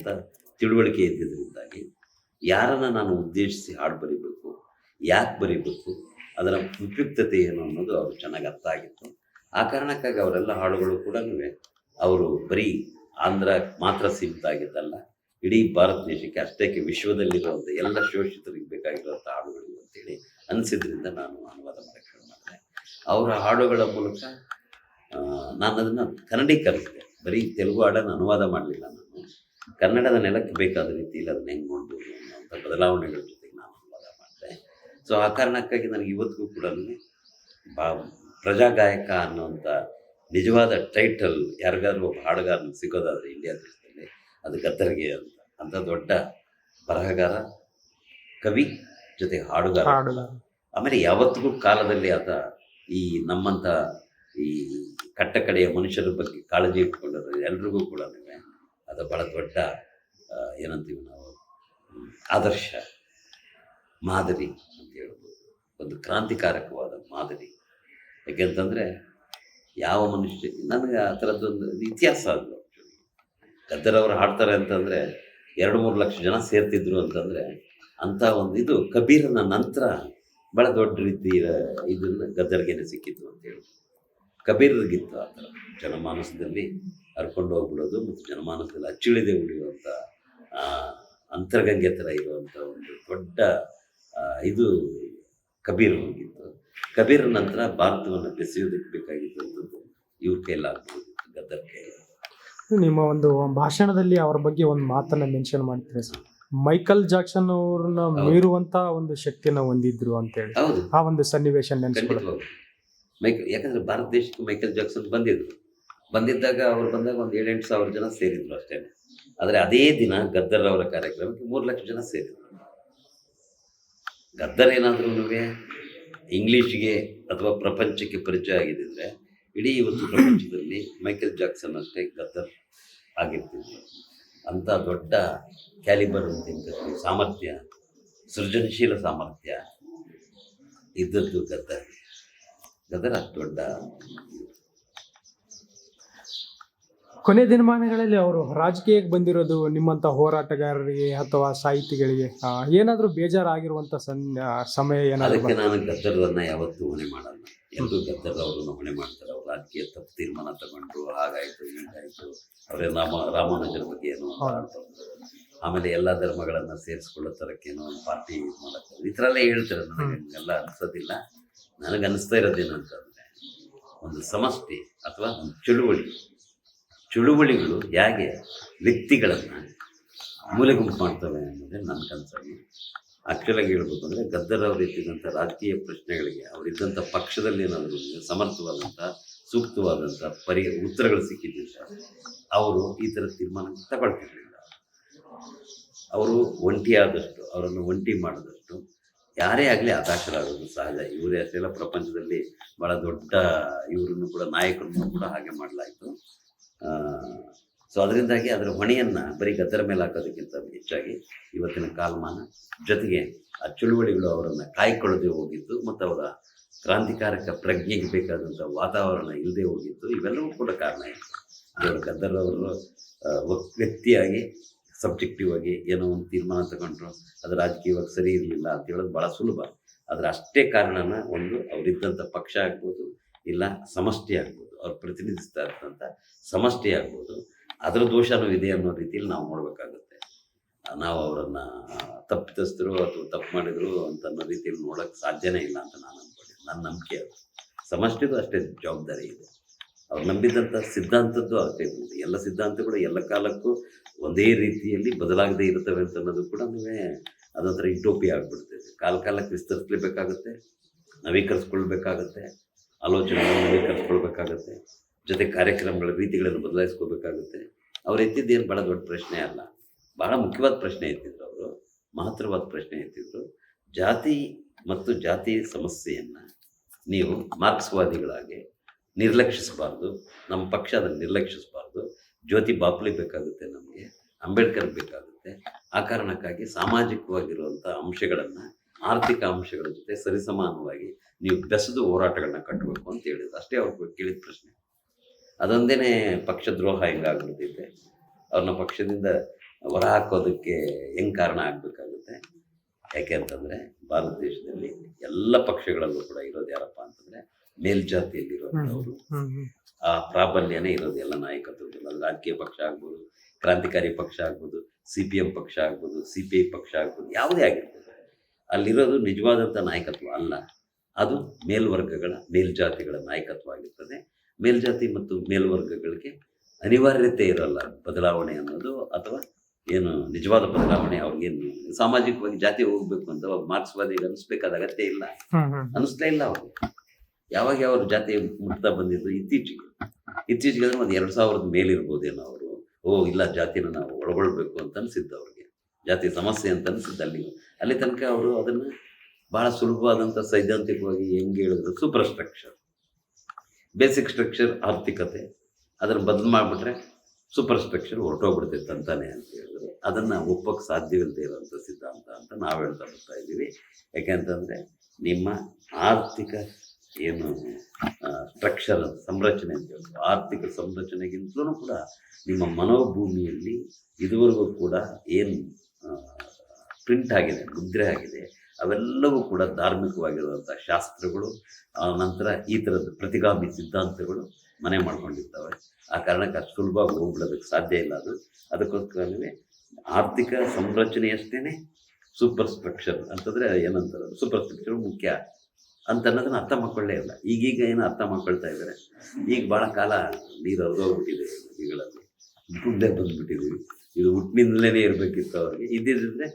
ಅಂತ ತಿಳುವಳಿಕೆ ಇದ್ದಿದ್ದರಿಂದಾಗಿ ಯಾರನ್ನು ನಾನು ಉದ್ದೇಶಿಸಿ ಹಾಡು ಬರೀಬೇಕು, ಯಾಕೆ ಬರೀಬೇಕು, ಅದರ ಉಪಯುಕ್ತತೆ ಏನು ಅನ್ನೋದು ಅವರು ಚೆನ್ನಾಗಿ ಅರ್ಥ ಆಗಿತ್ತು. ಆ ಕಾರಣಕ್ಕಾಗಿ ಅವರೆಲ್ಲ ಹಾಡುಗಳು ಕೂಡ ಅವರು ಬರೀ ಆಂಧ್ರ ಮಾತ್ರ ಸೀಮಿತ ಆಗಿದ್ದಲ್ಲ, ಇಡೀ ಭಾರತ ದೇಶಕ್ಕೆ ಅಷ್ಟಕ್ಕೆ ವಿಶ್ವದಲ್ಲಿರುವಂಥ ಎಲ್ಲ ಶೋಷಿತರಿಗೆ ಬೇಕಾಗಿರುವಂಥ ಹಾಡುಗಳು ಅಂತೇಳಿ ಅನಿಸಿದ್ರಿಂದ ನಾನು ಅನುವಾದ ಮಾಡಕ್ಕೆ ಶುರು ಮಾಡಿದೆ. ಅವರ ಹಾಡುಗಳ ಮೂಲಕ ನಾನು ಅದನ್ನು ಕನ್ನಡೀಕರಿಸಿದೆ ಬರೀ ತೆಲುಗು ಹಾಡನ್ನು ಅನುವಾದ ಮಾಡಲಿಲ್ಲ ನಾನು. ಕನ್ನಡದ ನೆಲಕ್ಕೆ ಬೇಕಾದ ರೀತಿಯಲ್ಲಿ ಅದನ್ನ ಹೆಂಗೆ ನೋಡ್ಬೋದು ಅನ್ನೋಂಥ ಬದಲಾವಣೆಗಳ ಜೊತೆಗೆ ನಾನು ಅನುವಾದ ಮಾಡಿದೆ. ಸೊ ಆ ಕಾರಣಕ್ಕಾಗಿ ನನಗೆ ಇವತ್ತಿಗೂ ಕೂಡ ಬಾ ಪ್ರಜಾಗಾಯಕ ಅನ್ನುವಂಥ ನಿಜವಾದ ಟೈಟಲ್ ಯಾರಿಗಾದ್ರೂ ಒಬ್ಬ ಹಾಡುಗಾರನ ಸಿಗೋದಾದ್ರೆ ಇಂಡಿಯಾ ದೇಶದಲ್ಲಿ ಅದು ಗದ್ದರ್ಗೆ ಅಂತ ಅಂತ ದೊಡ್ಡ ಬರಹಗಾರ ಕವಿ ಜೊತೆ ಹಾಡುಗಾರ. ಹಾಡುಗಾರ. ಆಮೇಲೆ ಯಾವತ್ತಿಗೂ ಕಾಲದಲ್ಲಿ ಆತ ಈ ನಮ್ಮಂಥ ಈ ಕಟ್ಟ ಕಡೆಯ ಮನುಷ್ಯರ ಬಗ್ಗೆ ಕಾಳಜಿ ಇಟ್ಕೊಂಡರು ಎಲ್ರಿಗೂ ಕೂಡ ಅದು ಬಹಳ ದೊಡ್ಡ ಏನಂತೀವಿ ನಾವು, ಆದರ್ಶ ಮಾದರಿ ಅಂತ ಹೇಳ್ಬೋದು. ಒಂದು ಕ್ರಾಂತಿಕಾರಕವಾದ ಮಾದರಿ. ಯಾಕೆಂತಂದರೆ ಯಾವ ಮನುಷ್ಯ, ನನಗೆ ಆ ಥರದ್ದೊಂದು ಇತಿಹಾಸ ಅದು. ಗದ್ದರವರು ಹಾಡ್ತಾರೆ ಅಂತಂದರೆ ಎರಡು ಮೂರು ಲಕ್ಷ ಜನ ಸೇರ್ತಿದ್ರು ಅಂತಂದರೆ ಅಂಥ ಒಂದು ಇದು ಕಬೀರನ ನಂತರ ಭಾಳ ದೊಡ್ಡ ರೀತಿಯ ಇದನ್ನು ಗದ್ದರ್ಗೆನೆ ಸಿಕ್ಕಿತ್ತು ಅಂತ ಹೇಳಿ ಕಬೀರ್ಗಿತ್ತು ಆ ಥರ, ಜನಮಾನಸದಲ್ಲಿ ಹರ್ಕೊಂಡು ಹೋಗ್ಬಿಡೋದು ಮತ್ತು ಜನಮಾನಸದಲ್ಲಿ ಅಚ್ಚಿಳಿದೆ ಉಳಿಯುವಂಥ ಅಂತರ್ಗಂಗೆ ಥರ ಇರುವಂಥ ಒಂದು ದೊಡ್ಡ ಇದು ಕಬೀರ್ ಹೋಗಿತ್ತು ಕಬೀರ್ ನಂತರ ಭಾರತವನ್ನು ಬೆಸೆಯೋದಕ್ಕೆ ಬೇಕಾಗಿದ್ದಂಥದ್ದು ಇವ್ರ ಕೈಲಾಗ್ಬೋದು ಗದ್ದರ್ ಕೈ ನಿಮ್ಮ ಒಂದು ಭಾಷಣದಲ್ಲಿ ಅವ್ರ ಬಗ್ಗೆ ಒಂದು ಮಾತನ್ನ ಮೆನ್ಷನ್ ಮಾಡ್ತೀರಾ ಸರ್? ಮೈಕಲ್ ಜಾಕ್ಸನ್ ಅವ್ರನ್ನ ಮೀರುವಂತ ಒಂದು ಶಕ್ತಿಯನ್ನ ಹೊಂದಿದ್ರು ಅಂತ ಹೇಳಿ. ಆ ಒಂದು ಸನ್ನಿವೇಶ ನೆನೆಸ್ಕೊಳ್ಳಿ ಖಂಡಿತವಾಗ್ಲು. ಮೈಕಲ್ ಯಾಕಂದ್ರೆ ಭಾರತ ದೇಶಕ್ಕೆ ಮೈಕಲ್ ಜಾಕ್ಸನ್ ಬಂದಿದ್ರು. ಬಂದಿದ್ದಾಗ ಅವ್ರು ಬಂದಾಗ ಒಂದು ಏಳೆಂಟು ಸಾವಿರ ಜನ ಸೇರಿದ್ರು ಅಷ್ಟೇ. ಆದರೆ ಅದೇ ದಿನ ಗದ್ದರ್ ಅವರ ಕಾರ್ಯಕ್ರಮಕ್ಕೆ ಮೂರು ಲಕ್ಷ ಜನ ಸೇರಿದ್ರು. ಗದ್ದರ್ ಏನಾದ್ರೂ ಇಂಗ್ಲೀಷ್ಗೆ ಅಥವಾ ಪ್ರಪಂಚಕ್ಕೆ ಪರಿಚಯ ಆಗಿದ್ದರೆ ಇಡೀ ಇವತ್ತು ಪ್ರಪಂಚದಲ್ಲಿ ಮೈಕೆಲ್ ಜಾಕ್ಸನ್ ಅಷ್ಟೇ ಗದ್ದರ್ ಆಗಿರ್ತಿದ್ರು. ಅಂಥ ದೊಡ್ಡ ಕ್ಯಾಲಿಬರ್ ಅಂತ ಸಾಮರ್ಥ್ಯ, ಸೃಜನಶೀಲ ಸಾಮರ್ಥ್ಯ ಇದ್ದದ್ದು ಗದ್ದರ್. ಗದ್ದರ್ ಅಷ್ಟು ದೊಡ್ಡ ಕೊನೆ ದಿನಮಾನಗಳಲ್ಲಿ ಅವರು ರಾಜಕೀಯಕ್ಕೆ ಬಂದಿರೋದು ನಿಮ್ಮಂತ ಹೋರಾಟಗಾರರಿಗೆ ಅಥವಾ ಸಾಹಿತಿಗಳಿಗೆ ಏನಾದರೂ ಬೇಜಾರಾಗಿರುವಂತ ಸನ್ ಸಮಯ ಏನಾದರೂ ಅದಕ್ಕೆ ನಾನು ಗದ್ದರನ್ನ ಯಾವತ್ತೂ ಹೊಣೆ ಮಾಡಲ್ಲ. ಎಲ್ಲರೂ ಅವರನ್ನು ಹೊಣೆ ಮಾಡ್ತಾರೆ. ಅವ್ರು ರಾಜಕೀಯ ತಪ್ಪು ತೀರ್ಮಾನ ತಗೊಂಡ್ರು ಹಾಗಾಯಿತು ಹೀಗಾಯ್ತು ಅವರೇ ರಾಮ ರಾಮಾನುಜರ ಬಗ್ಗೆ ಏನು. ಆಮೇಲೆ ಎಲ್ಲ ಧರ್ಮಗಳನ್ನ ಸೇರಿಸ್ಕೊಳ್ಳೋ ಥರಕ್ಕೇನೋ ಒಂದು ಪಾರ್ಟಿ ಮಾಡಕ್ಕೆ ಈ ಥರ ಎಲ್ಲ ಹೇಳ್ತಾರೆ ನನಗೆ ಹಂಗೆಲ್ಲ ಅನಿಸೋದಿಲ್ಲ. ನನಗೆ ಅನಿಸ್ತಾ ಇರೋದೇನು ಅಂತಂದರೆ ಒಂದು ಸಮಷ್ಟಿ ಅಥವಾ ಒಂದು ಚಳುವಳಿ ಚಳುವಳಿಗಳು ಹೇಗೆ ವ್ಯಕ್ತಿಗಳನ್ನು ಮೂಲೆಗುಂಪು ಮಾಡ್ತವೆ ಅನ್ನೋದೇ ನನ್ನ ಕನಸಾಗಿ ಆ್ಯಕ್ಚುಲಾಗಿ ಹೇಳ್ಬೇಕು ಅಂದರೆ ಗದ್ದರ್ ಇದ್ದಿದ್ದಂಥ ರಾಜಕೀಯ ಪ್ರಶ್ನೆಗಳಿಗೆ ಅವರಿದ್ದಂಥ ಪಕ್ಷದಲ್ಲಿ ಏನಾದರೂ ಸಮರ್ಥವಾದಂಥ, ಸೂಕ್ತವಾದಂಥ ಪರಿ, ಉತ್ತರಗಳು ಸಿಕ್ಕಿದ್ದಿಲ್ಲ ಅವರು ಈ ಥರ ತೀರ್ಮಾನ ತಗೊಳ್ತಿರಲಿಲ್ಲ. ಅವರು ಒಂಟಿಯಾದಷ್ಟು ಅವರನ್ನು ಒಂಟಿ ಮಾಡಿದಷ್ಟು ಯಾರೇ ಆಗಲಿ ಹತಾಶರಾಗೋದು ಸಹಜ. ಇವರೇ ಅಷ್ಟೆಲ್ಲ ಪ್ರಪಂಚದಲ್ಲಿ ಭಾಳ ದೊಡ್ಡ ಇವರನ್ನು ಕೂಡ ನಾಯಕರನ್ನು ಕೂಡ ಹಾಗೆ ಮಾಡಲಾಯಿತು. ಸೊ ಅದರಿಂದಾಗಿ ಅದರ ಹೊಣೆಯನ್ನು ಬರೀ ಗದ್ದರ ಮೇಲೆ ಹಾಕೋದಕ್ಕಿಂತ ಹೆಚ್ಚಾಗಿ ಇವತ್ತಿನ ಕಾಲಮಾನ ಜೊತೆಗೆ ಆ ಚಳುವಳಿಗಳು ಅವರನ್ನು ಕಾಯ್ಕೊಳ್ಳದೆ ಹೋಗಿದ್ದು ಮತ್ತು ಅವರ ಕ್ರಾಂತಿಕಾರಕ ಪ್ರಜ್ಞೆಗೆ ಬೇಕಾದಂಥ ವಾತಾವರಣ ಇಲ್ಲದೆ ಹೋಗಿದ್ದು ಇವೆಲ್ಲವೂ ಕೂಡ ಕಾರಣ ಇತ್ತು ಇವರು ಗದ್ದರ್ ಅವರು ಆ, ಒಬ್ಬ ವ್ಯಕ್ತಿಯಾಗಿ ಸಬ್ಜೆಕ್ಟಿವ್ ಆಗಿ ಏನೋ ಒಂದು ತೀರ್ಮಾನ ತಗೊಂಡ್ರು ಅದು ರಾಜಕೀಯವಾಗಿ ಸರಿ ಇರಲಿಲ್ಲ ಅಂತ ಹೇಳೋದು ಭಾಳ ಸುಲಭ. ಆದರೆ ಅಷ್ಟೇ ಕಾರಣನ ಒಂದು ಅವರಿದ್ದಂಥ ಪಕ್ಷ ಆಗ್ಬೋದು ಇಲ್ಲ ಸಮಷ್ಟಿ ಆಗ್ಬೋದು. ಅವ್ರು ಪ್ರತಿನಿಧಿಸ್ತಾ ಇರ್ತಂಥ ಸಮಷ್ಟಿ ಆಗ್ಬೋದು. ಅದರ ದೋಷನೂ ಇದೆ ಅನ್ನೋ ರೀತಿಯಲ್ಲಿ ನಾವು ನೋಡಬೇಕಾಗುತ್ತೆ. ನಾವು ಅವರನ್ನು ತಪ್ಪಿತಸ್ಥರು ಅಥವಾ ತಪ್ಪು ಮಾಡಿದ್ರು ಅಂತ ಅನ್ನೋ ರೀತಿಯಲ್ಲಿ ನೋಡೋಕ್ಕೆ ಸಾಧ್ಯನೇ ಇಲ್ಲ ಅಂತ ನಾನು ಅಂದ್ಕೊಂಡೆ ನನ್ನ ನಂಬಿಕೆ ಅದು. ಸಮಷ್ಟಿಗೂ ಅಷ್ಟೇ ಜವಾಬ್ದಾರಿ ಇದೆ. ಅವ್ರು ನಂಬಿದಂಥ ಸಿದ್ಧಾಂತದ್ದು ಅಷ್ಟೇ. ಎಲ್ಲ ಸಿದ್ಧಾಂತಗಳು ಎಲ್ಲ ಕಾಲಕ್ಕೂ ಒಂದೇ ರೀತಿಯಲ್ಲಿ ಬದಲಾಗದೇ ಇರ್ತವೆ ಅಂತ ಅನ್ನೋದು ಕೂಡ ಅದೊಂಥರ ಇಟೋಪಿ ಆಗಿಬಿಡ್ತೇವೆ ಕಾಲ ಕಾಲಕ್ಕೆ ವಿಸ್ತರಿಸಲೇಬೇಕಾಗುತ್ತೆ, ನವೀಕರಿಸ್ಕೊಳ್ಬೇಕಾಗತ್ತೆ. ಆಲೋಚನೆಗಳನ್ನು ನವೀಕರಿಸ್ಕೊಳ್ಬೇಕಾಗತ್ತೆ ಜೊತೆ ಕಾರ್ಯಕ್ರಮಗಳ ರೀತಿಗಳನ್ನು ಬದಲಾಯಿಸ್ಕೋಬೇಕಾಗುತ್ತೆ ಅವ್ರು ಎತ್ತಿದ್ದೇನು ಭಾಳ ದೊಡ್ಡ ಪ್ರಶ್ನೆ ಅಲ್ಲ. ಭಾಳ ಮುಖ್ಯವಾದ ಪ್ರಶ್ನೆ ಎತ್ತಿದ್ರು ಅವರು. ಮಹತ್ವವಾದ ಪ್ರಶ್ನೆ ಎತ್ತಿದ್ರು. ಜಾತಿ ಮತ್ತು ಜಾತಿ ಸಮಸ್ಯೆಯನ್ನು ನೀವು ಮಾರ್ಕ್ಸ್ವಾದಿಗಳಾಗಿ ನಿರ್ಲಕ್ಷಿಸಬಾರ್ದು. ನಮ್ಮ ಪಕ್ಷ ಅದನ್ನು ನಿರ್ಲಕ್ಷಿಸಬಾರ್ದು. ಜ್ಯೋತಿ ಬಾಪ್ಲಿ ಬೇಕಾಗುತ್ತೆ ನಮಗೆ. ಅಂಬೇಡ್ಕರ್ ಬೇಕಾಗುತ್ತೆ. ಆ ಕಾರಣಕ್ಕಾಗಿ ಸಾಮಾಜಿಕವಾಗಿರುವಂಥ ಅಂಶಗಳನ್ನು, ಆರ್ಥಿಕ ಅಂಶಗಳ ಜೊತೆ ಸರಿಸಮಾನವಾಗಿ ನೀವು ಬೆಸೆದು ಹೋರಾಟಗಳನ್ನ ಕಟ್ಟಬೇಕು ಅಂತ ಹೇಳಿದ್ರು. ಅಷ್ಟೇ ಅವ್ರಿಗೆ ಕೇಳಿದ ಪ್ರಶ್ನೆ. ಅದೊಂದೇ ಪಕ್ಷದ್ರೋಹ ಹೆಂಗಾಗ್ಬಿಡ್ತೈತೆ? ಅವ್ರನ್ನ ಪಕ್ಷದಿಂದ ಹೊರ ಹಾಕೋದಕ್ಕೆ ಹೆಂಗೆ ಕಾರಣ ಆಗಬೇಕಾಗುತ್ತೆ? ಯಾಕೆ ಅಂತಂದರೆ ಭಾರತ ದೇಶದಲ್ಲಿ ಎಲ್ಲ ಪಕ್ಷಗಳಲ್ಲೂ ಕೂಡ ಇರೋದು ಯಾರಪ್ಪ ಅಂತಂದ್ರೆ ಮೇಲ್ಜಾತಿಯಲ್ಲಿ ಇರುವಂಥವ್ರು ಹ್ಮ್ ಹ್ಮ್. ಆ ಪ್ರಾಬಲ್ಯನೇ ಇರೋದು ಎಲ್ಲ ನಾಯಕತ್ವದಲ್ಲಿ ರಾಜಕೀಯ ಪಕ್ಷ ಆಗ್ಬೋದು ಕ್ರಾಂತಿಕಾರಿ ಪಕ್ಷ ಆಗ್ಬೋದು ಸಿ ಪಿ ಎಂ ಪಕ್ಷ ಆಗ್ಬೋದು ಸಿ ಪಿ ಐ ಪಕ್ಷ ಆಗ್ಬೋದು ಯಾವುದೇ ಆಗಿರ್ಬೋದು. ಅಲ್ಲಿರೋದು ನಿಜವಾದಂಥ ನಾಯಕತ್ವ ಅಲ್ಲ. ಅದು ಮೇಲ್ವರ್ಗಗಳ ಮೇಲ್ಜಾತಿಗಳ ನಾಯಕತ್ವ ಆಗಿರ್ತದೆ ಮೇಲ್ಜಾತಿ ಮತ್ತು ಮೇಲ್ವರ್ಗಗಳಿಗೆ ಅನಿವಾರ್ಯತೆ ಇರಲ್ಲ. ಬದಲಾವಣೆ ಅನ್ನೋದು ಅಥವಾ ಏನು ನಿಜವಾದ ಬದಲಾವಣೆ ಅವ್ರಿಗೇನು ಸಾಮಾಜಿಕವಾಗಿ ಜಾತಿ ಹೋಗ್ಬೇಕು ಅಂತ ಒಬ್ಬ ಮಾರ್ಕ್ಸ್ವಾದಿಗೆ ಅನಿಸ್ಬೇಕಾದ ಅಗತ್ಯ ಇಲ್ಲ. ಅನಿಸ್ತಾ ಇಲ್ಲ ಅವ್ರಿಗೆ. ಯಾವಾಗ ಯಾವ ಜಾತಿ ಮುಟ್ತಾ ಬಂದಿದ್ದು ಇತ್ತೀಚೆಗೆ. ಇತ್ತೀಚೆಗೆ ಅಂದ್ರೆ ಒಂದು ಎರಡು ಸಾವಿರದ ಮೇಲಿರ್ಬೋದೇನೋ ಅವರು. ಓ ಇಲ್ಲ ಜಾತಿನ ನಾವು ಒಳಗೊಳ್ಬೇಕು ಅಂತ ಅನ್ಸಿದ್ದು ಅವ್ರಿಗೆ. ಜಾತಿ ಸಮಸ್ಯೆ ಅಂತ ಅನ್ಸಿದ್ದು ಅಲ್ಲಿ ಅಲ್ಲಿ ತನಕ ಅವರು ಅದನ್ನು ಬಹಳ ಸುಲಭವಾದಂಥ ಸೈದ್ಧಾಂತಿಕವಾಗಿ ಹೆಂಗೆ ಹೇಳಿದ್ರು ಸೂಪರ್ ಸ್ಟ್ರಕ್ಚರ್ ಬೇಸಿಕ್ ಸ್ಟ್ರಕ್ಚರ್ ಆರ್ಥಿಕತೆ. ಅದನ್ನು ಬದಲು ಮಾಡಿಬಿಟ್ರೆ ಸೂಪರ್ ಸ್ಟ್ರಕ್ಚರ್ ಹೊರಟೋಗ್ಬಿಡ್ತೈತೆ ಅಂತಾನೆ ಅಂತ ಹೇಳಿದ್ರು. ಅದನ್ನು ಒಪ್ಪಕ್ಕೆ ಸಾಧ್ಯವಿಲ್ಲದೆ ಇರೋಂಥ ಸಿದ್ಧಾಂತ ಅಂತ ನಾವು ಹೇಳ್ತಾ ಬರ್ತಾ ಇದ್ದೀವಿ. ಯಾಕೆಂತಂದರೆ ನಿಮ್ಮ ಆರ್ಥಿಕ ಏನು ಸ್ಟ್ರಕ್ಚರ್ ಸಂರಚನೆ ಅಂತ ಹೇಳ್ತಾರೆ ಆರ್ಥಿಕ ಸಂರಚನೆಗಿಂತಲೂ ಕೂಡ ನಿಮ್ಮ ಮನೋಭೂಮಿಯಲ್ಲಿ ಇದುವರೆಗೂ ಕೂಡ ಏನು ಪ್ರಿಂಟ್ ಆಗಿದೆ, ಮುದ್ರೆ ಆಗಿದೆ ಅವೆಲ್ಲವೂ ಕೂಡ ಧಾರ್ಮಿಕವಾಗಿರುವಂಥ ಶಾಸ್ತ್ರಗಳು, ಆ ನಂತರ ಈ ಥರದ ಪ್ರತಿಗಾಮಿ ಸಿದ್ಧಾಂತಗಳು ಮನೆ ಮಾಡ್ಕೊಂಡಿರ್ತವೆ. ಆ ಕಾರಣಕ್ಕೆ ಅದು ಸುಲಭವಾಗಿ ಹೋಗ್ಬಿಡೋದಕ್ಕೆ ಸಾಧ್ಯ ಇಲ್ಲ ಅದು. ಅದಕ್ಕೋಸ್ಕರವೇ ಆರ್ಥಿಕ ಸಂರಚನೆಯಷ್ಟೇ ಸೂಪರ್ ಸ್ಟ್ರಕ್ಚರ್ ಅಂತಂದರೆ ಏನಂತಾರೆ ಸೂಪರ್ ಸ್ಟ್ರಕ್ಚರ್ ಮುಖ್ಯ ಅಂತ ಅನ್ನೋದನ್ನ ಅರ್ಥ ಮಾಡ್ಕೊಳ್ಳೇ ಇಲ್ಲ. ಈಗೀಗ ಏನು ಅರ್ಥ ಮಾಡ್ಕೊಳ್ತಾ ಇದ್ದಾರೆ? ಈಗ ಭಾಳ ಕಾಲ ನೀರು ಹರಿದೋಗ್ಬಿಟ್ಟಿದೆ ನದಿಗಳಲ್ಲಿ ಗುಡ್ಡೆ ಬಂದ್ಬಿಟ್ಟಿದ್ದೀವಿ ಇದು ಹುಟ್ಟಿನಿಂದಲೇ ಇರಬೇಕಿತ್ತು ಅವ್ರಿಗೆ. ಇದ್ದಿದ್ದರೆ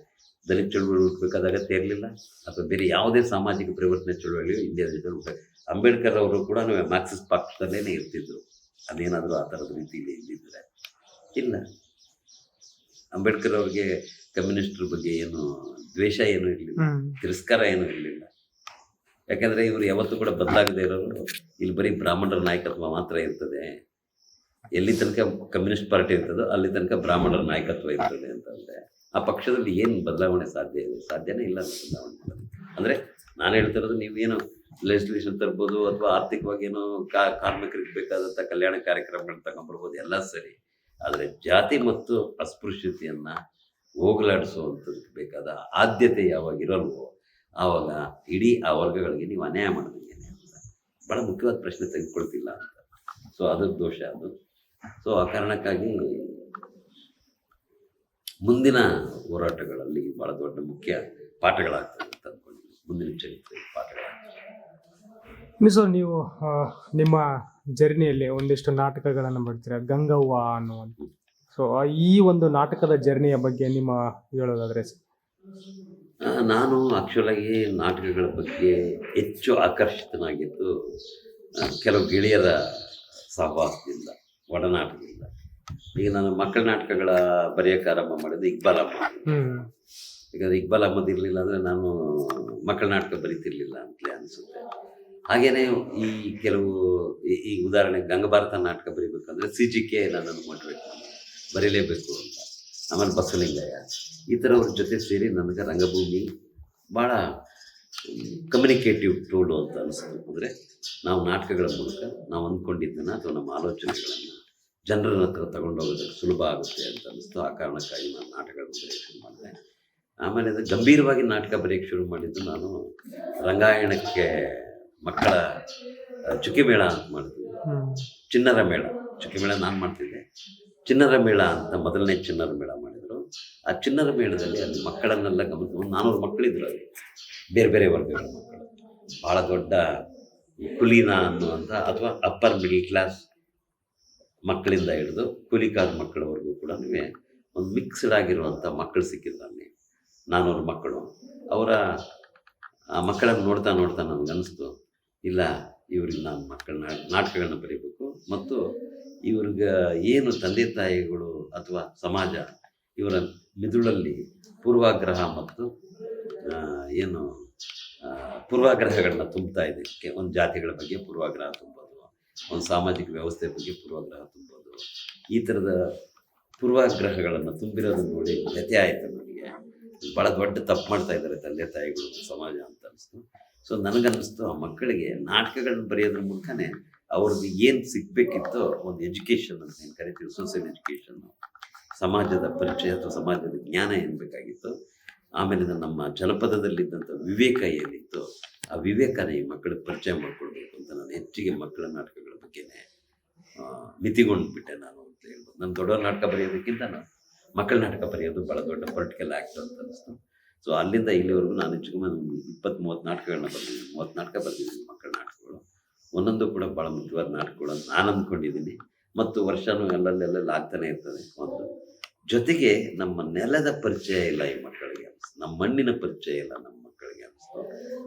ದಲಿತ ಚಳುವಳಿ ಹುಟ್ಟಬೇಕಾದ ಅಗತ್ಯ ಇರಲಿಲ್ಲ ಅಥವಾ ಬೇರೆ ಯಾವುದೇ ಸಾಮಾಜಿಕ ಪರಿವರ್ತನೆ ಚಳುವಳಿಯು ಇಂಡಿಯಾ ಹುಟ್ಟ. ಅಂಬೇಡ್ಕರ್ ಅವರು ಕೂಡ ಮಾರ್ಕ್ಸಿಸ್ಟ್ ಪಕ್ಷದಲ್ಲೇ ಇರ್ತಿದ್ರು. ಅದೇನಾದರೂ ಆ ಥರದ ರೀತಿಯಲ್ಲಿ ಇದ್ದಿದ್ದರೆ ಇಲ್ಲ. ಅಂಬೇಡ್ಕರ್ ಅವ್ರಿಗೆ ಕಮ್ಯುನಿಸ್ಟ್ರ ಬಗ್ಗೆ ಏನು ದ್ವೇಷ ಏನೂ ಇರಲಿಲ್ಲ. ತಿರಸ್ಕಾರ ಏನೂ ಇರಲಿಲ್ಲ. ಯಾಕಂದರೆ ಇವರು ಯಾವತ್ತೂ ಕೂಡ ಬದಲಾಗದೇ ಇರೋರು. ಇಲ್ಲಿ ಬರೀ ಬ್ರಾಹ್ಮಣರ ನಾಯಕತ್ವ ಮಾತ್ರ ಇರ್ತದೆ. ಎಲ್ಲಿ ತನಕ ಕಮ್ಯುನಿಸ್ಟ್ ಪಾರ್ಟಿ ಇರ್ತದೋ ಅಲ್ಲಿ ತನಕ ಬ್ರಾಹ್ಮಣರ ನಾಯಕತ್ವ ಇರ್ತದೆ ಅಂತಂದರೆ ಆ ಪಕ್ಷದಲ್ಲಿ ಏನು ಬದಲಾವಣೆ ಸಾಧ್ಯ ಇದೆ? ಸಾಧ್ಯನೇ ಇಲ್ಲ ಬದಲಾವಣೆ. ಅಂದರೆ ನಾನು ಹೇಳ್ತಿರೋದು ನೀವೇನು ಲೆಜಿಸ್ಲೇಷನ್ ತರ್ಬೋದು ಅಥವಾ ಆರ್ಥಿಕವಾಗಿ ಏನೋ ಕಾ, ಕಾರ್ಮಿಕರಿಗೆ ಬೇಕಾದಂಥ ಕಲ್ಯಾಣ ಕಾರ್ಯಕ್ರಮಗಳನ್ನ ತಗೊಂಡ್ಬರ್ಬೋದು ಎಲ್ಲ ಸರಿ. ಆದರೆ ಜಾತಿ ಮತ್ತು ಅಸ್ಪೃಶ್ಯತೆಯನ್ನು ಹೋಗಲಾಡಿಸುವಂಥದ್ದು ಬೇಕಾದ ಆದ್ಯತೆ ಯಾವಾಗ ಇರಲ್ವೋ, ಆವಾಗ ಇಡೀ ಆ ವರ್ಗಗಳಿಗೆ ನೀವು ಅನ್ಯಾಯ ಮಾಡಿದಂಗೆನೆ ಅಂತ ಭಾಳ ಮುಖ್ಯವಾದ ಪ್ರಶ್ನೆ ತೆಗೆದುಕೊಳ್ತಿಲ್ಲ ಅಂತ. ಸೊ ಅದ್ರ ದೋಷ ಅದು. ಸೊ ಆ ಕಾರಣಕ್ಕಾಗಿ ಮುಂದಿನ ಹೋರಾಟಗಳಲ್ಲಿ ಭಾಳ ದೊಡ್ಡ ಮುಖ್ಯ ಪಾಠಗಳಾಗ್ತದೆ ಅಂತ ಅಂದ್ಕೊಂಡಿದ್ದೀನಿ ಮುಂದಿನ ಚರಿತ್ರೆ ಪಾಠಗಳಾಗ್ತದೆ ಮಿಸ್ ನೀವು ನಿಮ್ಮ ಜರ್ನಿಯಲ್ಲಿ ಒಂದಿಷ್ಟು ನಾಟಕಗಳನ್ನು ಮಾಡ್ತೀರಾ ಗಂಗವ್ವ ಅನ್ನುವಂಥ ಸೊ ಈ ಒಂದು ನಾಟಕದ ಜರ್ನಿಯ ಬಗ್ಗೆ ನಿಮ್ಮ ಹೇಳೋದಾದ್ರೆ ನಾನು ಆ್ಯಕ್ಚುಲಾಗಿ ನಾಟಕಗಳ ಬಗ್ಗೆ ಹೆಚ್ಚು ಆಕರ್ಷಿತನಾಗಿದ್ದು ಕೆಲವು ಗೆಳೆಯರ ಸಹವಾಸದಿಂದ. ಒಡನಾಟದಿಂದ ಈಗ ನಾನು ಮಕ್ಕಳ ನಾಟಕಗಳ ಬರೆಯೋಕೆ ಆರಂಭ ಮಾಡಿದ್ದು ಇಕ್ಬಾಲ್ ಅಹಮದ್ ಈಗ ಇಕ್ಬಾಲ್ ಅಹಮದ್ ಇರಲಿಲ್ಲ ಅಂದರೆ ನಾನು ಮಕ್ಕಳ ನಾಟಕ ಬರೀತಿರ್ಲಿಲ್ಲ ಅಂತಲೇ ಅನಿಸುತ್ತೆ. ಹಾಗೆಯೇ ಈ ಕೆಲವು ಈ- ಈ ಉದಾಹರಣೆ ಗಂಗಭಾರತ ನಾಟಕ ಬರೀಬೇಕಂದ್ರೆ ಸಿ ಜಿ ಕೆ ನನ್ನನ್ನು ಮಾಡಬೇಕು ಬರೀಲೇಬೇಕು ಅಂತ. ಆಮೇಲೆ ಬಸವಲಿಂಗಯ್ಯ. ಈ ಥರವ್ರ ಜೊತೆ ಸೇರಿ ನನಗೆ ರಂಗಭೂಮಿ ಭಾಳ ಕಮ್ಯುನಿಕೇಟಿವ್ ಟೂಲು ಅಂತ ಅನಿಸ್ತು ಅಂದರೆ ನಾವು ನಾಟಕಗಳ ಮೂಲಕ ನಾವು ಅಂದ್ಕೊಂಡಿದ್ದನ್ನು ಅಥವಾ ನಮ್ಮ ಆಲೋಚನೆಗಳನ್ನು ಜನರ ಹತ್ರ ತಗೊಂಡೋಗೋದಕ್ಕೆ ಸುಲಭ ಆಗುತ್ತೆ ಅಂತ ಅನಿಸ್ತು. ಆ ಕಾರಣಕ್ಕಾಗಿ ನಾನು ನಾಟಕಗಳನ್ನು ಬರೆಯೋಕ್ಕೆ ಶುರು ಮಾಡಿದೆ. ಆಮೇಲೆ ಅದು ಗಂಭೀರವಾಗಿ ನಾಟಕ ಬರೆಯೋಕ್ಕೆ ಶುರು ಮಾಡಿದ್ದು ನಾನು ರಂಗಾಯಣಕ್ಕೆ ಮಕ್ಕಳ ಆ, ಚುಕ್ಕಿ ಮೇಳ ಅಂತ ಮಾಡ್ತಿದ್ದೆ. ಚಿನ್ನರ ಮೇಳ. ಚುಕ್ಕಿ ಮೇಳ ನಾನು ಮಾಡ್ತಿದ್ದೆ. ಚಿನ್ನರ ಮೇಳ ಅಂತ ಮೊದಲನೇ ಚಿನ್ನರ ಮೇಳ ಮಾಡಿದರು. ಆ ಚಿನ್ನರ ಮೇಳದಲ್ಲಿ ಅಲ್ಲಿ ಮಕ್ಕಳನ್ನೆಲ್ಲ ಗಮನಿಸ್ಕೊಂಡು ನಾನೂರು ನಾನ್ನೂರು ಮಕ್ಕಳಿದ್ರು ಅಲ್ಲಿ. ಬೇರೆ ಬೇರೆ ವರ್ಗಗಳ ಮಕ್ಕಳು. ಭಾಳ ದೊಡ್ಡ ಕುಲೀನ ಅನ್ನುವಂಥ ಅಥವಾ ಅಪ್ಪರ್ ಮಿಡಲ್ ಕ್ಲಾಸ್ ಮಕ್ಕಳಿಂದ ಹಿಡಿದು ಕೂಲಿಕಾರ್ ಮಕ್ಕಳವರೆಗೂ ಕೂಡ ಒಂದು ಮಿಕ್ಸ್ಡ್ ಆಗಿರುವಂಥ ಮಕ್ಕಳು ಸಿಕ್ಕಿದ್ರು ಅಲ್ಲಿ. ನಾನೂರು ಮಕ್ಕಳು. ಅವರ, ಆ ಮಕ್ಕಳನ್ನು ನೋಡ್ತಾ ನೋಡ್ತಾ ನನಗೆ ಅನಿಸ್ತು, ಇಲ್ಲ, ಇವ್ರಿಗೆ ನಾನು ಮಕ್ಕಳನ್ನ, ನಾಟಕಗಳನ್ನ ಬರೀಬೇಕು ಮತ್ತು ಇವ್ರಿಗೆ ಏನು ತಂದೆ ತಾಯಿಗಳು ಅಥವಾ ಸಮಾಜ ಇವರ ಮಿದುಳಲ್ಲಿ ಪೂರ್ವಾಗ್ರಹ ಮತ್ತು ಏನು ಪೂರ್ವಾಗ್ರಹಗಳನ್ನ ತುಂಬ್ತಾ ಇದೆ ಕೆ- ಒಂದು ಜಾತಿಗಳ ಬಗ್ಗೆ ಪೂರ್ವಾಗ್ರಹ ತುಂಬೋದು, ಒಂದು ಸಾಮಾಜಿಕ ವ್ಯವಸ್ಥೆ ಬಗ್ಗೆ ಪೂರ್ವಾಗ್ರಹ ತುಂಬೋದು. ಈ ಥರದ ಪೂರ್ವಾಗ್ರಹಗಳನ್ನು ತುಂಬಿರೋದನ್ನ ನೋಡಿ ವ್ಯತ್ಯ ಆಯಿತು ನನಗೆ ಭಾಳ ದೊಡ್ಡ ತಪ್ಪು ಮಾಡ್ತಾ ಇದ್ದಾರೆ ತಂದೆ ತಾಯಿಗಳು ಸಮಾಜ ಅಂತ ಅನಿಸ್ತು. ಸೊ ನನಗನ್ನಿಸ್ತು ಆ ಮಕ್ಕಳಿಗೆ ನಾಟಕಗಳನ್ನ ಬರೆಯೋದ್ರ ಮೂಲಕನೇ ಅವ್ರದ್ದು ಏನು ಸಿಗಬೇಕಿತ್ತೋ ಒಂದು ಎಜುಕೇಷನ್ ಅಂತ ಏನು ಕರಿತೀವಿ, ಸೋಷಿಯಲ್ ಎಜುಕೇಷನ್ನು. ಸಮಾಜದ ಪರಿಚಯ ಅಥವಾ ಸಮಾಜದ ಜ್ಞಾನ ಏನು ಬೇಕಾಗಿತ್ತು ಆಮೇಲೆ ನಮ್ಮ ಜನಪದದಲ್ಲಿದ್ದಂಥ ವಿವೇಕ ಏನಿತ್ತು ಆ ವಿವೇಕನ ಈ ಮಕ್ಕಳಿಗೆ ಪರಿಚಯ ಮಾಡಿಕೊಡ್ಬೇಕು ಅಂತ ನಾನು ಹೆಚ್ಚಿಗೆ ಮಕ್ಕಳ ನಾಟಕಗಳ ಬಗ್ಗೆನೇ ಮಿತಿಗೊಂಡ್ಬಿಟ್ಟೆ ನಾನು ಅಂತ ಹೇಳ್ಬೋದು. ನಾನು ದೊಡ್ಡವ್ರ ನಾಟಕ ಬರೆಯೋದಕ್ಕಿಂತ ನಾನು ಮಕ್ಕಳ ನಾಟಕ ಬರೆಯೋದು ಭಾಳ ದೊಡ್ಡ ಪೊಲಿಟಿಕಲ್ ಆ್ಯಕ್ಟ್ ಅಂತ ಅನಿಸ್ತು ಸೊ ಅಲ್ಲಿಂದ ಇಲ್ಲಿವರೆಗೂ ನಾನು ಹೆಚ್ಚಿಗೆ ಒಂದು ಇಪ್ಪತ್ತು ಮೂವತ್ತು ನಾಟಕಗಳನ್ನ ಬರ್ತೀನಿ ಮೂವತ್ತು ನಾಟಕ ಬರ್ತೀನಿ ಮಕ್ಕಳ ನಾಟಕಗಳು. ಒಂದೊಂದು ಕೂಡ ಭಾಳ ಮುಖ್ಯವಾದ ನಾಟಕಗಳು ಅಂತ ನಾನು ಅಂದ್ಕೊಂಡಿದ್ದೀನಿ. ಮತ್ತು ವರ್ಷನೂ ಎಲ್ಲೆಲ್ಲೆಲ್ಲ ಆಗ್ತಾನೆ ಇರ್ತದೆ ಒಂದು. ಜೊತೆಗೆ ನಮ್ಮ ನೆಲದ ಪರಿಚಯ ಇಲ್ಲ ಈ ಅನಿಸ್ತು ನಮ್ಮ ಮಣ್ಣಿನ ಪರಿಚಯ ಇಲ್ಲ ನಮ್ಮ ಮಕ್ಕಳಿಗೆ ಅನಿಸ್ತು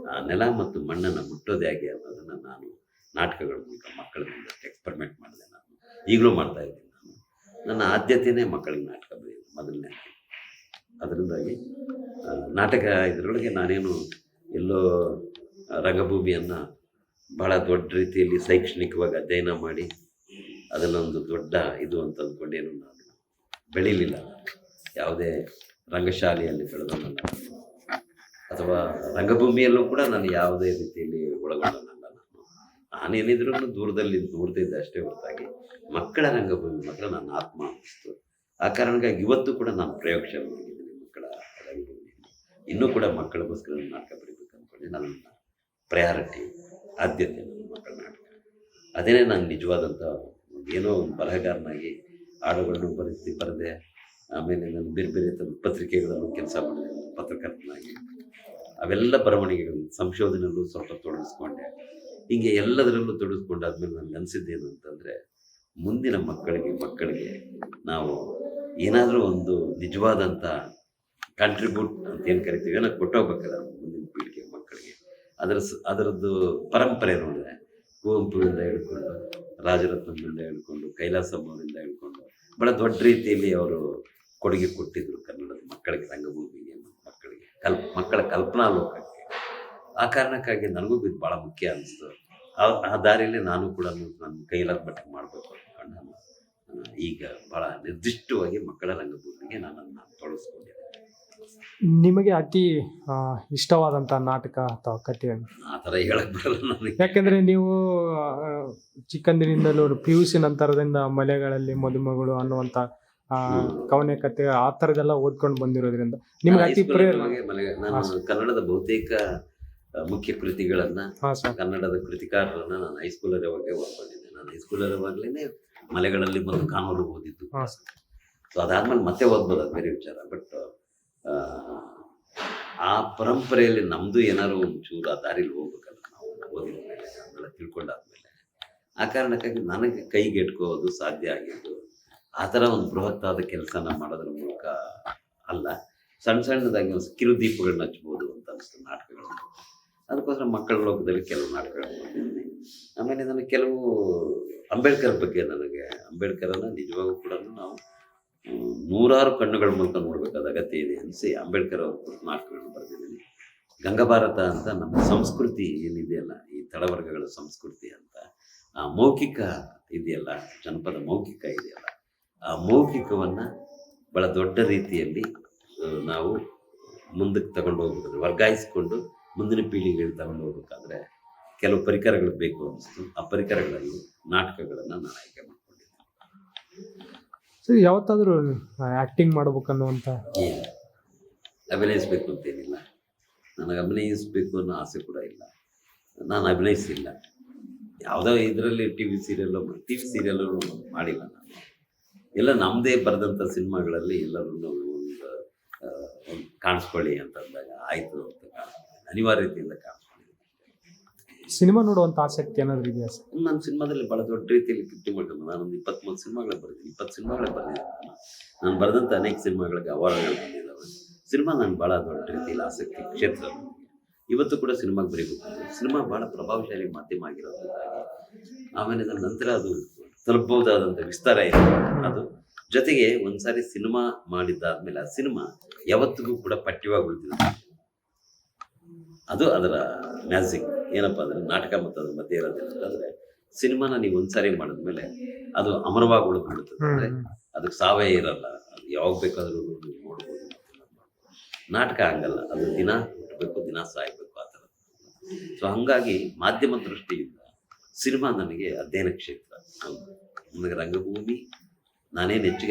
ಆ ನೆಲ ಮತ್ತು ಮಣ್ಣನ್ನು ಮುಟ್ಟೋದು ಹೇಗೆ ಅನ್ನೋದನ್ನು ನಾನು ನಾಟಕಗಳ ಮೂಲಕ ಮಕ್ಕಳ ಮುಂದೆ ಎಕ್ಸ್ಪರಿಮೆಂಟ್ ಮಾಡಿದೆ ನಾನು. ಈಗಲೂ ಮಾಡ್ತಾ ಇದ್ದೀನಿ ನಾನು. ನನ್ನ ಆದ್ಯತೆಯೇ ಮಕ್ಕಳಿಗೆ ನಾಟಕ ಬರೆಯೋದು ಮೊದಲನೇ. ಅದರಿಂದಾಗಿ ನಾಟಕ ಇದರೊಳಗೆ ನಾನೇನು ಎಲ್ಲೋ ರಂಗಭೂಮಿಯನ್ನು ಬಹಳ ದೊಡ್ಡ ರೀತಿಯಲ್ಲಿ ಶೈಕ್ಷಣಿಕವಾಗಿ ಅಧ್ಯಯನ ಮಾಡಿ ಅದನ್ನೊಂದು ದೊಡ್ಡ ಇದು ಅಂತ ಅಂದ್ಕೊಂಡೇನು ನಾನು ಬೆಳೀಲಿಲ್ಲ. ಯಾವುದೇ ರಂಗಶಾಲೆಯಲ್ಲಿ ಬೆಳೆದವನಲ್ಲ. ಅಥವಾ ರಂಗಭೂಮಿಯಲ್ಲೂ ಕೂಡ ನಾನು ಯಾವುದೇ ರೀತಿಯಲ್ಲಿ ಒಳಗೊಂಡನಲ್ಲ ನಾನು. ನಾನೇನಿದ್ರು ದೂರದಲ್ಲಿ ದೂರದಿದ್ದೆ ಅಷ್ಟೇ ಹೊರತಾಗಿ. ಮಕ್ಕಳ ರಂಗಭೂಮಿ ಮಾತ್ರ ನನ್ನ ಆತ್ಮ ಅನ್ನಿಸ್ತು ಆ ಕಾರಣಕ್ಕಾಗಿ ಇವತ್ತು ಕೂಡ ನಾನು ಪ್ರಯೋಗಶಾಲೆ ಮಾಡಿದ್ದೀನಿ ಮಕ್ಕಳ ರಂಗಭೂಮಿ ಇನ್ನೂ ಕೂಡ ಮಕ್ಕಳಿಗೋಸ್ಕರ ನಾಟಕ ಬರೀಬೇಕು ಅಂದ್ಕೊಂಡು. ನನ್ನ ಪ್ರಯಾರಿಟಿ, ಆದ್ಯತೆ ನನ್ನ ಮಕ್ಕಳ ನಾಟಕ. ಅದೇನೇ ನಾನು ನಿಜವಾದಂಥ ಏನೋ ಒಂದು ಬರಹಗಾರನಾಗಿ ಹಾಡುಗಳನ್ನು ಬರೆಸಿ ಬರೆದೆ ಆಮೇಲೆ ನಾನು ಬೇರೆ ಬೇರೆ ಪತ್ರಿಕೆಗಳನ್ನು ಕೆಲಸ ಮಾಡಿದೆ, ಪತ್ರಕರ್ತನಾಗಿ. ಅವೆಲ್ಲ ಬರವಣಿಗೆಗಳು, ಸಂಶೋಧನೆಯಲ್ಲೂ ಸ್ವಲ್ಪ ತೊಡಗಿಸ್ಕೊಂಡೆ. ಹೀಗೆ ಎಲ್ಲದರಲ್ಲೂ ತೊಡಗಿಸ್ಕೊಂಡಾದ್ಮೇಲೆ ನನಗೆ ಅನಿಸಿದ್ದೇನು ಅಂತಂದರೆ, ಮುಂದಿನ ಮಕ್ಕಳಿಗೆ ಮಕ್ಕಳಿಗೆ ನಾವು ಏನಾದರೂ ಒಂದು ನಿಜವಾದಂಥ ಕಾಂಟ್ರಿಬ್ಯೂಟ್ ಅಂತ ಏನು ಕರಿತೀವಿ ಏನೋ ಕೊಟ್ಟೋಗ್ಬೇಕಲ್ಲ ಮುಂದಿನ ಪೀಳಿಗೆ ಮಕ್ಕಳಿಗೆ. ಅದರ ಅದರದ್ದು ಪರಂಪರೆ ನೋಡಿದೆ ಕುವೆಂಪುವಿಂದ ಹಿಡ್ಕೊಂಡು, ರಾಜರತ್ನದಿಂದ ಹಿಡ್ಕೊಂಡು, ಕೈಲಾಸಮ್ಮವರಿಂದ ಹಿಡ್ಕೊಂಡು ಭಾಳ ದೊಡ್ಡ ರೀತಿಯಲ್ಲಿ ಅವರು ಕೊಡುಗೆ ಕೊಟ್ಟಿದ್ದರು ಕನ್ನಡದ ಮಕ್ಕಳಿಗೆ ರಂಗಭೂಮಿಗೆ ಮಕ್ಕಳಿಗೆ ಕಲ್ ಮಕ್ಕಳ ಕಲ್ಪನಾ ಲೋಕಕ್ಕೆ. ಆ ಕಾರಣಕ್ಕಾಗಿ ನನಗೂ ಇದು ಭಾಳ ಮುಖ್ಯ ಅನಿಸ್ತು. ಆ ದಾರಿಯಲ್ಲಿ ನಾನು ಕೂಡ ನನ್ನ ಕೈಲಾದ ಮಟ್ಟಿಗೆ ಮಾಡಬೇಕು ಅಂದ್ಕೊಂಡು ನಾನು ಈಗ ಭಾಳ ನಿರ್ದಿಷ್ಟವಾಗಿ ಮಕ್ಕಳ ರಂಗಭೂಮಿಗೆ ನಾನು ಅದನ್ನು ತೊಡಗಿಸ್ಕೊಂಡಿದ್ದೆ ನಿಮಗೆ ಅತಿ ಇಷ್ಟವಾದಂಥ ನಾಟಕ ಅಥವಾ ಕಥೆ ಆ ಥರ ಹೇಳಕ್ಕೆ ಬರಲ್ಲ ನನಗೆ. ಯಾಕಂದ್ರೆ ನೀವು ಚಿಕ್ಕಂದಿನಿಂದಲೂ ಪಿ ಯು ಸಿ ನಂತರದಿಂದ ಮಲೆಗಳಲ್ಲಿ ಮದುಮಗಳು ಅನ್ನುವಂಥ ಕವನ ಕತೆ ಆ ತರದೆಲ್ಲ ಓದ್ಕೊಂಡು ಬಂದಿರೋದ್ರಿಂದ ನಿಮ್ಗೆ ಅತಿ ನಾನು ಕನ್ನಡದ ಬಹುತೇಕ ಮುಖ್ಯ ಕೃತಿಗಳನ್ನ ಕನ್ನಡದ ಕೃತಿಕಾರರನ್ನ ನಾನು ಹೈಸ್ಕೂಲರವಾಗೆ ಓದ್ಕೊಂಡಿದ್ದೆ. ನಾನು ಹೈಸ್ಕೂಲರವಾಗ್ಲೇ ಮಲೆಗಳಲ್ಲಿ ಬಂದು ಕಾನೂರು ಓದಿದ್ದು. ಸೊ ಅದಾದ್ಮೇಲೆ ಮತ್ತೆ ಓದ್ಬೋದು ಅದು ಬೇರೆ ವಿಚಾರ. ಬಟ್ ಆ ಪರಂಪರೆಯಲ್ಲಿ ನಮ್ದು ಏನಾದ್ರು ಒಂಚೂರು ಆ ದಾರಿಲಿ ಹೋಗ್ಬೇಕಲ್ಲ ನಾವು ಓದಿದ ಮೇಲೆ ತಿಳ್ಕೊಂಡಾದ್ಮೇಲೆ. ಆ ಕಾರಣಕ್ಕಾಗಿ ನನಗೆ ಕೈಗೆಟ್ಕೋದು ಸಾಧ್ಯ ಆಗಿದ್ದು ಆ ಥರ ಒಂದು ಬೃಹತ್ತಾದ ಕೆಲಸನ ಮಾಡೋದ್ರ ಮೂಲಕ ಅಲ್ಲ, ಸಣ್ಣ ಸಣ್ಣದಾಗಿ ಒಂದು ಕಿರು ದೀಪಗಳನ್ನ ಹಚ್ಬೋದು ಅಂತ ಅನಿಸ್ತು ನಾಟಕಗಳು. ಅದಕ್ಕೋಸ್ಕರ ಮಕ್ಕಳ ಲೋಕದಲ್ಲಿ ಕೆಲವು ನಾಟಕಗಳು ಮಾಡಿದ್ದೀನಿ ಆಮೇಲೆ ನನಗೆ ಕೆಲವು ಅಂಬೇಡ್ಕರ್ ಬಗ್ಗೆ ನನಗೆ, ಅಂಬೇಡ್ಕರನ್ನ ನಿಜವಾಗೂ ಕೂಡ ನಾವು ನೂರಾರು ಕಣ್ಣುಗಳ ಮೂಲಕ ನೋಡಬೇಕಾದ ಅಗತ್ಯ ಇದೆ ಅನಿಸಿ ಅಂಬೇಡ್ಕರ್ ಅವ್ರ ಕುರಿತು ನಾಟಕಗಳನ್ನು ಬರೆದಿದ್ದೀನಿ. ಗಂಗಭಾರತ ಅಂತ ನಮ್ಮ ಸಂಸ್ಕೃತಿ ಏನಿದೆಯಲ್ಲ, ಈ ತಳವರ್ಗಗಳ ಸಂಸ್ಕೃತಿ ಅಂತ, ಆ ಮೌಖಿಕ ಇದೆಯಲ್ಲ, ಜನಪದ ಮೌಖಿಕ ಇದೆಯಲ್ಲ ಆ ಮೌಖಿಕವನ್ನು ಭಾಳ ದೊಡ್ಡ ರೀತಿಯಲ್ಲಿ ನಾವು ಮುಂದಕ್ಕೆ ತಗೊಂಡು ಹೋಗ್ಬೇಕಾದ್ರೆ ವರ್ಗಾಯಿಸಿಕೊಂಡು ಮುಂದಿನ ಪೀಳಿಗೆಗೆ ತಗೊಂಡು ಹೋಗ್ಬೇಕಾದ್ರೆ ಕೆಲವು ಪರಿಕರಗಳು ಬೇಕು ಅನಿಸ್ತು ಆ ಪರಿಕರಗಳಲ್ಲಿ ನಾಟಕಗಳನ್ನು ನಾನು ಆಯ್ಕೆ ಮಾಡ್ಕೊಂಡಿದ್ದೆ. ಸರ್ ಯಾವತ್ತಾದರೂ ಆ್ಯಕ್ಟಿಂಗ್ ಮಾಡ್ಬೇಕನ್ನುವಂಥ ಏನು ಅಭಿನಯಿಸ್ಬೇಕು ಅಂತೇನಿಲ್ಲ. ನನಗೆ ಅಭಿನಯಿಸಬೇಕು ಅನ್ನೋ ಆಸೆ ಕೂಡ ಇಲ್ಲ. ನಾನು ಅಭಿನಯಿಸಿಲ್ಲ. ಯಾವುದೋ ಇದರಲ್ಲಿ T V serial T V serial ಮಾಡಿಲ್ಲ ನಾನು. ಎಲ್ಲ ನಮ್ಮದೇ ಬರೆದಂಥ ಸಿನಿಮಾಗಳಲ್ಲಿ ಎಲ್ಲರೂ ಒಂದು ಆ, ಒಂದು ಕಾಣಿಸ್ಕೊಳ್ಳಿ ಅಂತಂದಾಗ ಆಯಿತು ಅಂತ ಅನಿವಾರ್ಯತೆಯಿಂದ ಕಾಣಿಸ್ಕೊಳ್ಳಿ. ಸಿನಿಮಾ ನೋಡುವಂಥ ಆಸಕ್ತಿ ಏನಾದರೂ ಇದೆಯಾ ಸರ್? ನಾನು ಸಿನಿಮಾದಲ್ಲಿ ಭಾಳ ದೊಡ್ಡ ರೀತಿಯಲ್ಲಿ ಕೃತಿ ಮಾಡ್ಕೊಂಡು ನಾನೊಂದು ಇಪ್ಪತ್ತ್ಮೂರು ಸಿನಿಮಾಗಳೇ ಬರೆದಿದ್ದೀನಿ. ಇಪ್ಪತ್ತು ಸಿನಿಮಾಗಳೇ ಬರೆದಿದ್ದೀನಿ. ನಾನು ಬರೆದಂಥ ಅನೇಕ ಸಿನಿಮಾಗಳಿಗೆ ಅವಾರ್ಡ್ಗಳು ಬಂದಿದ್ದಾವೆ. ಸಿನಿಮಾ ನಾನು ಭಾಳ ದೊಡ್ಡ ರೀತಿಯಲ್ಲಿ ಆಸಕ್ತಿ ಕ್ಷೇತ್ರ. ಇವತ್ತು ಕೂಡ ಸಿನಿಮಾಗೆ ಬರೀಬೇಕು. ಸಿನಿಮಾ ಭಾಳ ಪ್ರಭಾವಶಾಲಿ ಮಾಧ್ಯಮ ಆಗಿರೋದ್ರಿಂದಾಗಿ ಆಮೇಲೆ ನಂತರ ಅದು ತಲುಪಬಹುದಾದಂಥ ವಿಸ್ತಾರ ಇದೆ. ಅದು ಜೊತೆಗೆ ಒಂದ್ಸಾರಿ ಸಿನಿಮಾ ಮಾಡಿದ್ದಾದ್ಮೇಲೆ ಆ ಸಿನಿಮಾ ಯಾವತ್ತಿಗೂ ಕೂಡ ಪಠ್ಯವಾಗಿ ಅದು ಅದರ ಮ್ಯಾಜಿಕ್. ಏನಪ್ಪಾ ಅಂದರೆ ನಾಟಕ ಮತ್ತು ಅದ್ರ ಮಧ್ಯೆ ಇರೋದೇನಂತಂದರೆ ಸಿನಿಮಾನ ನೀವು ಒಂದ್ಸಾರಿ ಮಾಡಿದ್ಮೇಲೆ ಅದು ಅಮರವಾಗಿ ಉಳಿದ್ಬಿಡುತ್ತೆ ಅಂದ್ರೆ ಅಂದರೆ ಅದಕ್ಕೆ ಸಾವೇ ಇರಲ್ಲ. ಅದು ಯಾವಾಗ ಬೇಕಾದರೂ ನೀವು ನೋಡ್ಬೋದು. ನಾಟಕ ಹಂಗಲ್ಲ. ಅದು ದಿನ ಹುಟ್ಟಬೇಕು ದಿನ ಸಾಯ್ಬೇಕು ಆ ಥರ. ಸೊ ಹಾಗಾಗಿ ಮಾಧ್ಯಮ ದೃಷ್ಟಿಯಿಂದ ಸಿನಿಮಾ ನನಗೆ ಅಧ್ಯಯನ ಕ್ಷೇತ್ರ. ನನಗೆ ರಂಗಭೂಮಿ ನಾನೇನು ಹೆಚ್ಚಿಗೆ